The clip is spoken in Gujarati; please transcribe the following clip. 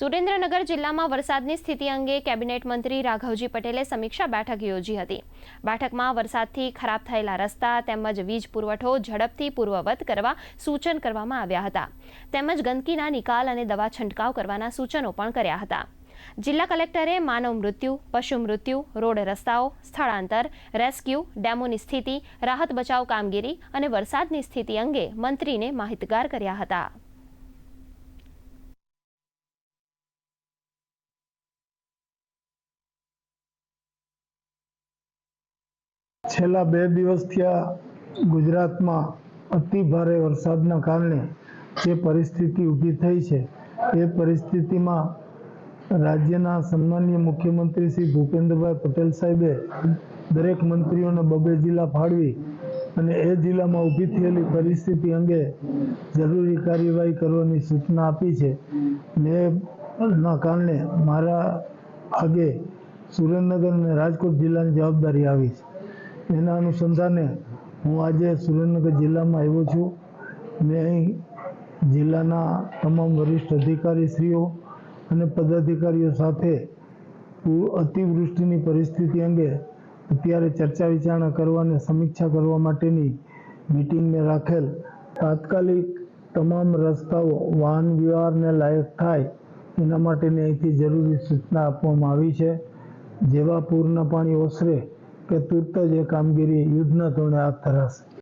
સુરેન્દ્રનગર જિલ્લામાં વરસાદની સ્થિતિ અંગે કેબિનેટ મંત્રી રાઘવજી પટેલે સમીક્ષા બેઠક યોજી હતી. બેઠકમાં વરસાદથી ખરાબ થયેલા રસ્તા તેમજ વીજ પુરવઠો ઝડપથી પૂર્વવત કરવા સૂચન કરવામાં આવ્યા હતા. તેમજ ગંદકીના નિકાલ અને દવા છંટકાવ કરવાના સૂચનો પણ કર્યા હતા. જિલ્લા કલેક્ટરે માનવ મૃત્યુ, પશુ મૃત્યુ, રોડ રસ્તાઓ, સ્થળાંતર, રેસ્ક્યુ, ડેમોની સ્થિતિ, રાહત બચાવ કામગીરી અને વરસાદની સ્થિતિ અંગે મંત્રીને માહિતગાર કર્યા હતા. છેલ્લા બે દિવસથી આ ગુજરાતમાં અતિ ભારે વરસાદના કારણે જે પરિસ્થિતિ ઊભી થઈ છે, એ પરિસ્થિતિમાં રાજ્યના સન્માનીય મુખ્યમંત્રી શ્રી ભૂપેન્દ્રભાઈ પટેલ સાહેબે દરેક મંત્રીઓને બબે જિલ્લા ફાળવી અને એ જિલ્લામાં ઊભી થયેલી પરિસ્થિતિ અંગે જરૂરી કાર્યવાહી કરવાની સૂચના આપી છે. ને ના કારણે મારા આગે સુરેન્દ્રનગર અને રાજકોટ જિલ્લાની જવાબદારી આવી છે. એના અનુસંધાને હું આજે સુરેન્દ્રનગર જિલ્લામાં આવ્યો છું. મેં અહીં જિલ્લાના તમામ વરિષ્ઠ અધિકારીશ્રીઓ અને પદાધિકારીઓ સાથે અતિવૃષ્ટિની પરિસ્થિતિ અંગે અત્યારે ચર્ચા વિચારણા કરવા અને સમીક્ષા કરવા માટેની મિટિંગ મેં રાખેલ તાત્કાલિક તમામ રસ્તાઓ વાહન વ્યવહારને લાયક થાય એના માટેની અહીંથી જરૂરી સૂચના આપવામાં આવી છે. જેવા પૂરના પાણી ઓસરે કે તુરત જ એ કામગીરી યુદ્ધના ધોરણે હાથ ધરાશે.